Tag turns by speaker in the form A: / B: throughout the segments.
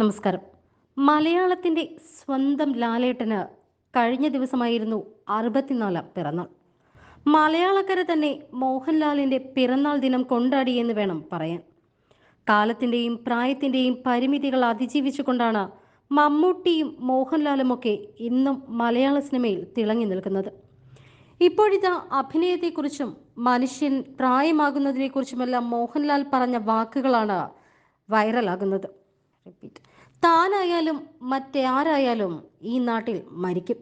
A: നമസ്കാരം. മലയാളത്തിന്റെ സ്വന്തം ലാലേട്ടന് കഴിഞ്ഞ ദിവസമായിരുന്നു അറുപത്തിനാലാം പിറന്നാൾ. മലയാളക്കര തന്നെ മോഹൻലാലിന്റെ പിറന്നാൾ ദിനം കൊണ്ടാടി എന്ന് വേണം പറയാൻ. കാലത്തിന്റെയും പ്രായത്തിന്റെയും പരിമിതികൾ അതിജീവിച്ചുകൊണ്ടാണ് മമ്മൂട്ടിയും മോഹൻലാലും ഒക്കെ ഇന്നും മലയാള സിനിമയിൽ തിളങ്ങി നിൽക്കുന്നത്. ഇപ്പോഴിതാ അഭിനയത്തെക്കുറിച്ചും മനുഷ്യൻ പ്രായമാകുന്നതിനെക്കുറിച്ചുമെല്ലാം മോഹൻലാൽ പറഞ്ഞ വാക്കുകളാണ് വൈറലാകുന്നത്. റിപ്പീറ്റ് മറ്റേ ആരായാലും ഈ നാട്ടിൽ മരിക്കും.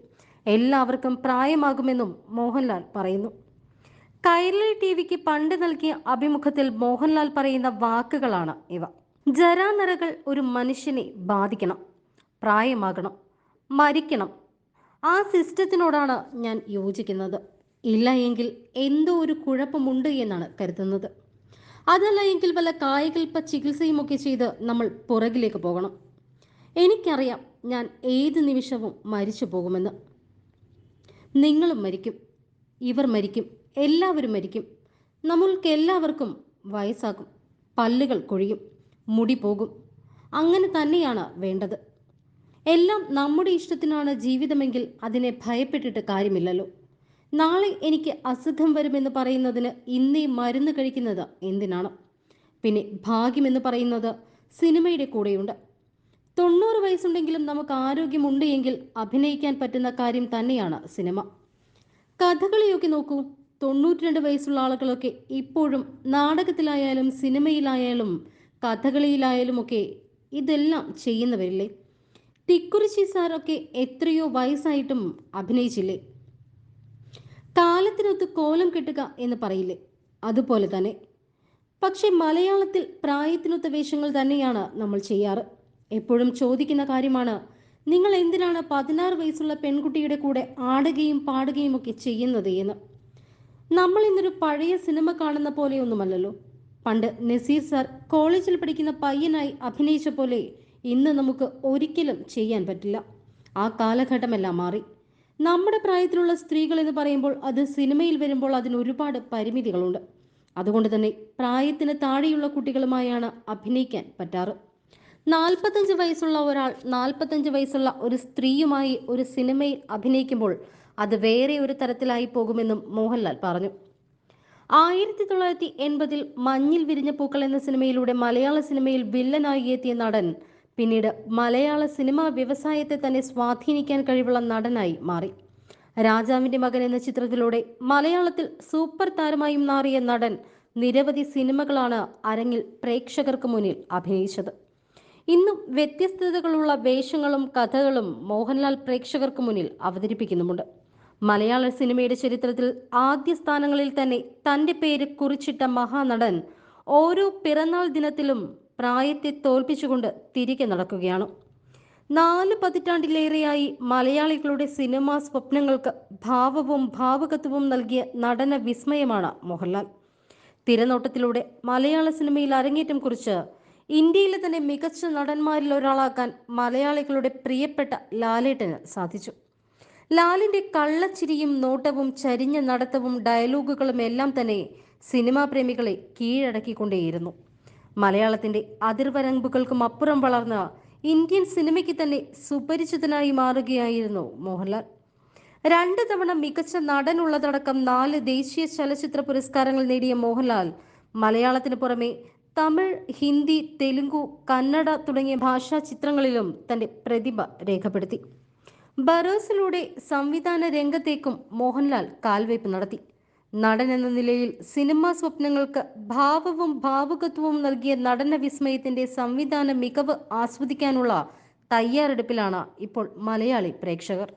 A: എല്ലാവർക്കും പ്രായമാകുമെന്നും മോഹൻലാൽ പറയുന്നു. കൈരളി ടി വിക്ക് പണ്ട് നൽകിയ അഭിമുഖത്തിൽ മോഹൻലാൽ പറയുന്ന വാക്കുകളാണ് ഇവ. ജരാനരകൾ ഒരു മനുഷ്യനെ ബാധിക്കണം പ്രായമാകണം മരിക്കണം. ആ സിസ്റ്റത്തിനോടാണ് ഞാൻ യോജിക്കുന്നത്. ഇല്ല എങ്കിൽ എന്തോ ഒരു കുഴപ്പമുണ്ട് എന്നാണ് കരുതുന്നത്. അതല്ല എങ്കിൽ വല്ല കായകൽപ്പ ചികിത്സയുമൊക്കെ ചെയ്ത് നമ്മൾ പുറകിലേക്ക് പോകണം. എനിക്കറിയാം ഞാൻ ഏത് നിമിഷവും മരിച്ചു പോകുമെന്ന്. നിങ്ങളും മരിക്കും. ഇവർ മരിക്കും. എല്ലാവരും മരിക്കും. നമ്മൾക്ക് എല്ലാവർക്കും വയസ്സാകും. പല്ലുകൾ കൊഴിയും. മുടി പോകും. അങ്ങനെ തന്നെയാണ് വേണ്ടത്. എല്ലാം നമ്മുടെ ഇഷ്ടത്തിനാണ് ജീവിതമെങ്കിൽ അതിനെ ഭയപ്പെട്ടിട്ട് കാര്യമില്ലല്ലോ. നാളെ എനിക്ക് അസുഖം വരുമെന്ന് പറയുന്നതിന് ഇന്നേ മരുന്ന് കഴിക്കുന്നത് എന്തിനാണ്? പിന്നെ ഭാഗ്യമെന്ന് പറയുന്നത് സിനിമയുടെ കൂടെയുണ്ട്. തൊണ്ണൂറ് വയസ്സുണ്ടെങ്കിലും നമുക്ക് ആരോഗ്യമുണ്ട് എങ്കിൽ അഭിനയിക്കാൻ പറ്റുന്ന കാര്യം തന്നെയാണ് സിനിമ. കഥകളിയൊക്കെ നോക്കൂ. തൊണ്ണൂറ്റിരണ്ട് വയസ്സുള്ള ആളുകളൊക്കെ ഇപ്പോഴും നാടകത്തിലായാലും സിനിമയിലായാലും കഥകളിയിലായാലും ഒക്കെ ഇതെല്ലാം ചെയ്യുന്നവരില്ലേ? തിക്കുറിശി സാറൊക്കെ എത്രയോ വയസ്സായിട്ടും അഭിനയിച്ചില്ലേ? കാലത്തിനൊത്ത് കോലം കെട്ടുക എന്ന് പറയില്ലേ? അതുപോലെ തന്നെ. പക്ഷെ മലയാളത്തിൽ പ്രായത്തിനൊത്ത വേഷങ്ങൾ തന്നെയാണ് നമ്മൾ ചെയ്യാറ്. എപ്പോഴും ചോദിക്കുന്ന കാര്യമാണ് നിങ്ങൾ എന്തിനാണ് പതിനാറ് വയസ്സുള്ള പെൺകുട്ടിയുടെ കൂടെ ആടുകയും പാടുകയും ഒക്കെ ചെയ്യുന്നത്? എന്ന്. നമ്മൾ ഇന്നൊരു പഴയ സിനിമ കാണുന്ന പോലെയൊന്നുമല്ലല്ലോ. പണ്ട് നസീർ സാർ കോളേജിൽ പഠിക്കുന്ന പയ്യനായി അഭിനയിച്ച പോലെ ഇന്ന് നമുക്ക് ഒരിക്കലും ചെയ്യാൻ പറ്റില്ല. ആ കാലഘട്ടമെല്ലാം മാറി. നമ്മുടെ പ്രായത്തിലുള്ള സ്ത്രീകൾ എന്ന് പറയുമ്പോൾ അത് സിനിമയിൽ വരുമ്പോൾ അതിന് ഒരുപാട് പരിമിതികളുണ്ട്. അതുകൊണ്ട് തന്നെ പ്രായത്തിന് താഴെയുള്ള കുട്ടികളുമായാണ് അഭിനയിക്കാൻ പറ്റാറ്. നാൽപ്പത്തഞ്ച് വയസ്സുള്ള ഒരാൾ നാൽപ്പത്തഞ്ച് വയസ്സുള്ള ഒരു സ്ത്രീയുമായി ഒരു സിനിമയിൽ അഭിനയിക്കുമ്പോൾ അത് വേറെ ഒരു തരത്തിലായി പോകുമെന്നും മോഹൻലാൽ പറഞ്ഞു. ആയിരത്തി തൊള്ളായിരത്തി എൺപതിൽ മഞ്ഞിൽ വിരിഞ്ഞ പൂക്കൾ എന്ന സിനിമയിലൂടെ മലയാള സിനിമയിൽ വില്ലനായി എത്തിയ നടൻ പിന്നീട് മലയാള സിനിമാ വ്യവസായത്തെ തന്നെ സ്വാധീനിക്കാൻ കഴിവുള്ള നടനായി മാറി. രാജാവിന്റെ മകൻ എന്ന ചിത്രത്തിലൂടെ മലയാളത്തിൽ സൂപ്പർ താരമായും മാറിയ നടൻ നിരവധി സിനിമകളാണ് അരങ്ങിൽ പ്രേക്ഷകർക്ക് മുന്നിൽ അഭിനയിച്ചത്. ഇന്നും വ്യത്യസ്തതകളുള്ള വേഷങ്ങളും കഥകളും മോഹൻലാൽ പ്രേക്ഷകർക്ക് മുന്നിൽ അവതരിപ്പിക്കുന്നുമുണ്ട്. മലയാള സിനിമയുടെ ചരിത്രത്തിൽ ആദ്യ സ്ഥാനങ്ങളിൽ തന്നെ തന്റെ പേര് കുറിച്ചിട്ട മഹാനടൻ ഓരോ പിറന്നാൾ ദിനത്തിലും പ്രായത്തെ തോൽപ്പിച്ചുകൊണ്ട് തിരികെ നടക്കുകയാണ്. നാല് പതിറ്റാണ്ടിലേറെയായി മലയാളികളുടെ സിനിമാ സ്വപ്നങ്ങൾക്ക് ഭാവവും ഭാവകത്വവും നൽകിയ നടന വിസ്മയമാണ് മോഹൻലാൽ. തിരനോട്ടത്തിലൂടെ മലയാള സിനിമയിൽ അരങ്ങേറ്റം കുറിച്ച് ഇന്ത്യയിലെ തന്നെ മികച്ച നടന്മാരിൽ ഒരാളാക്കാൻ മലയാളികളുടെ പ്രിയപ്പെട്ട ലാലേട്ടന് സാധിച്ചു. ലാലിന്റെ കള്ളച്ചിരിയും നോട്ടവും ചരിഞ്ഞ നടത്തവും ഡയലോഗുകളും എല്ലാം തന്നെ സിനിമാ പ്രേമികളെ കീഴടക്കിക്കൊണ്ടേയിരുന്നു. മലയാളത്തിന്റെ അതിർവരമ്പുകൾക്കും അപ്പുറം വളർന്ന ഇന്ത്യൻ സിനിമയ്ക്ക് തന്നെ സുപരിചിതനായി മാറുകയായിരുന്നു മോഹൻലാൽ. രണ്ട് തവണ മികച്ച നടനുള്ളതടക്കം നാല് ദേശീയ ചലച്ചിത്ര പുരസ്കാരങ്ങൾ നേടിയ മോഹൻലാൽ മലയാളത്തിന് പുറമെ തമിഴ് ഹിന്ദി തെലുങ്കു കന്നഡ തുടങ്ങിയ ഭാഷാ ചിത്രങ്ങളിലും തന്റെ പ്രതിഭ രേഖപ്പെടുത്തി. ബറോസിലൂടെ സംവിധാന രംഗത്തേക്കും മോഹൻലാൽ കാൽവയ്പ് നടത്തി. നടൻ എന്ന നിലയിൽ സിനിമാ സ്വപ്നങ്ങൾക്ക് ഭാവവും ഭാവുകത്വവും നൽകിയ നടന വിസ്മയത്തിന്റെ സംവിധാന മികവ് ആസ്വദിക്കാനുള്ള തയ്യാറെടുപ്പിലാണ് ഇപ്പോൾ മലയാളി പ്രേക്ഷകർ.